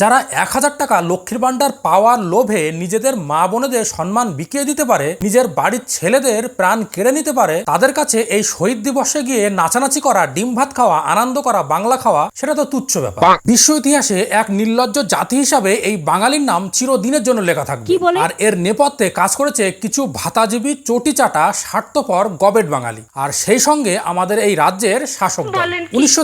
যারা এক হাজার টাকা লক্ষ্মীর ভাণ্ডার পাওয়ার লোভে নিজেদের মা বোনেদের সম্মান বিকিয়ে দিতে পারে নিজের বাড়ির ছেলেদের প্রাণ কেড়ে নিতে পারে তাদের কাছে এই শহীদ দিবসে গিয়ে নাচানাচি করা ডিম ভাত খাওয়া আনন্দ করা বাংলা খাওয়া সেটা তো তুচ্ছ ব্যাপার। বিশ্ব ইতিহাসে এক নির্লজ্জ জাতি হিসাবে এই বাঙালির নাম চিরদিনের জন্য লেখা থাকবে। আর এর নেপথ্যে কাজ করেছে কিছু ভাতাজীবী চটি চাটা স্বার্থপর গবেট বাঙালি। আর সেই সঙ্গে আমাদের এই রাজ্যের শাসক দল। উনিশশো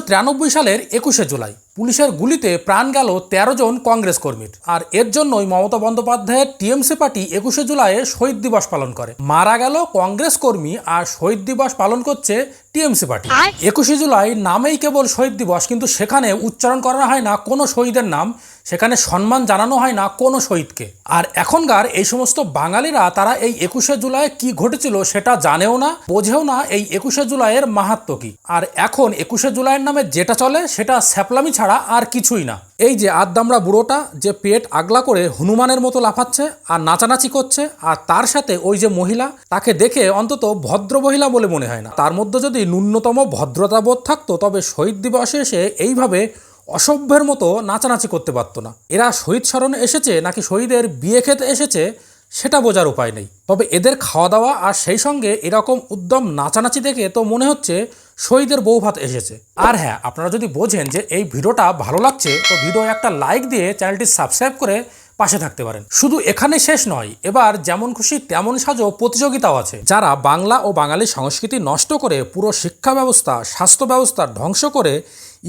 সালের একুশে জুলাই পুলিশের গুলিতে প্রাণ গেল তেরো জন কংগ্রেস কর্মীর। আর এর জন্যই মমতা বন্দ্যোপাধ্যায়ের টিএমসি পার্টি একুশে জুলাইয়ে শহীদ দিবস পালন করে। মারা গেল কংগ্রেস কর্মী আর শহীদ দিবস পালন করছে টিএমসি পার্টি। একুশে জুলাই নামেই কেবল শহীদ দিবস কিন্তু সেখানে উচ্চারণ করা হয় না কোনো শহীদের নাম। সেখানে সম্মান জানানো হয় না কোনো শহীদকে। আর এখনকার এই সমস্ত বাঙালিরা, তারা এই একুশে জুলাই কি ঘটেছিল সেটা জানেও না, বোঝেও না এই একুশে জুলাইয়ের মাহাত্ম কি। আর এখন একুশে জুলাইয়ের নামে যেটা চলে, সেটা স্যাপলামি ছাড়া আর কিছুই না। এই যে আদ্দামরা বুড়োটা, যে পেট আগলা করে হনুমানের মতো লাফাচ্ছে, আর নাচানাচি করছে, আর তার সাথে ওই যে মহিলা, তাকে দেখে অন্তত ভদ্র মহিলা বলে মনে হয় না। তার মধ্যে যদি ন্যূনতম ভদ্রতাবোধ থাকতো, তবে শহীদ দিবসে এসে এইভাবে অসভ্যের মতো নাচানাচি করতে পারতো না। এরা শহীদ স্মরণে এসেছে নাকি শহীদের বিয়ে খেতে এসেছে সেটা বোঝার উপায় নেই। তবে এদের খাওয়া দাওয়া আর সেই সঙ্গে এরকম উদ্যম নাচানাচি দেখে তো মনে হচ্ছে শহীদের বউ ভাত এসেছে। আর হ্যাঁ আপনারা যদি বোঝেন যে এই ভিডিওটা ভালো লাগছে, তো ভিডিও একটা লাইক দিয়ে চ্যানেলটি সাবস্ক্রাইব করে পাশে থাকতে পারেন। শুধু এখানে শেষ নয়, এবার যেমন খুশি তেমন সাজো প্রতিযোগিতাও আছে। যারা বাংলা ও বাঙালি সংস্কৃতি নষ্ট করে পুরো শিক্ষা ব্যবস্থা, স্বাস্থ্য ব্যবস্থা ধ্বংস করে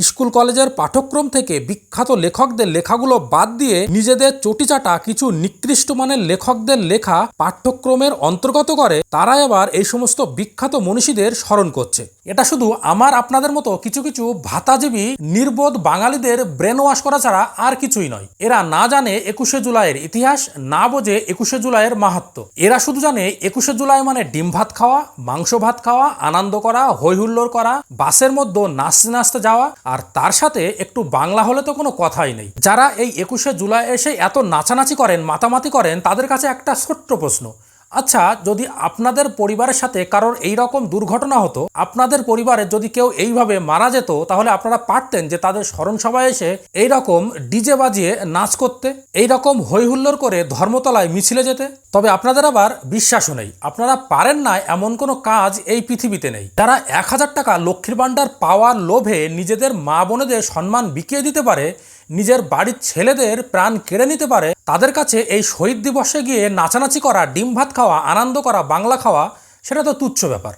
স্কুল কলেজের পাঠ্যক্রম থেকে বিখ্যাত লেখকদের লেখাগুলো বাদ দিয়ে নিজেদের চটিচাটা কিছু নিকৃষ্ট মানের লেখকদের লেখা পাঠ্যক্রমের অন্তর্গত করে, তারা এবার এই সমস্ত বিখ্যাত মনীষীদের স্মরণ করছে। এটা শুধু আমার আপনাদের মতো কিছু কিছু ভাতাজীবী, নির্বোধ বাঙালিদের ব্রেন ওয়াশ করা ছাড়া আর কিছুই নয়। এরা না জানে একুশে জুলাইয়ের ইতিহাস, না বোঝে একুশে জুলাইয়ের মাহাত্ম এরা শুধু জানে একুশে জুলাই মানে ডিম ভাত খাওয়া, মাংস ভাত খাওয়া, আনন্দ করা হই হুল্লোড় করা, বাসের মধ্যে নাচতে নাচতে যাওয়া, আর তার সাথে একটু বাংলা হলে তো কোনো কথাই নেই। যারা এই একুশে জুলাই এসে এত নাচানাচি করেন, মাতামাতি করেন, তাদের কাছে একটা ছোট্ট প্রশ্ন আচ্ছা যদি আপনাদের পরিবারের সাথে কারোর এই রকম দুর্ঘটনা হতো, আপনাদের পরিবারে যদি কেউ এইভাবে মারা যেত, তাহলে আপনারা পারতেন যে তাদের স্মরণ সভায় এসে এই রকম ডিজে বাজিয়ে নাচ করতে এই রকম হই হুল্লোড় করে ধর্মতলায় মিছিলে যেতে? তবে আপনাদের আবার বিশ্বাসও নেই। আপনারা পারেন না এমন কোনো কাজ এই পৃথিবীতে নেই। যারা এক হাজার টাকা লক্ষ্মীর ভাণ্ডার পাওয়ার লোভে নিজেদের মা বোনেদের সম্মান বিকিয়ে দিতে পারে নিজের বাড়ির ছেলেদের প্রাণ কেড়ে নিতে পারে, তাদের কাছে এই শহীদ দিবসে গিয়ে নাচানাচি করা, ডিম ভাত খাওয়া, আনন্দ করা, বাংলা খাওয়া, সেটা তো তুচ্ছ ব্যাপার।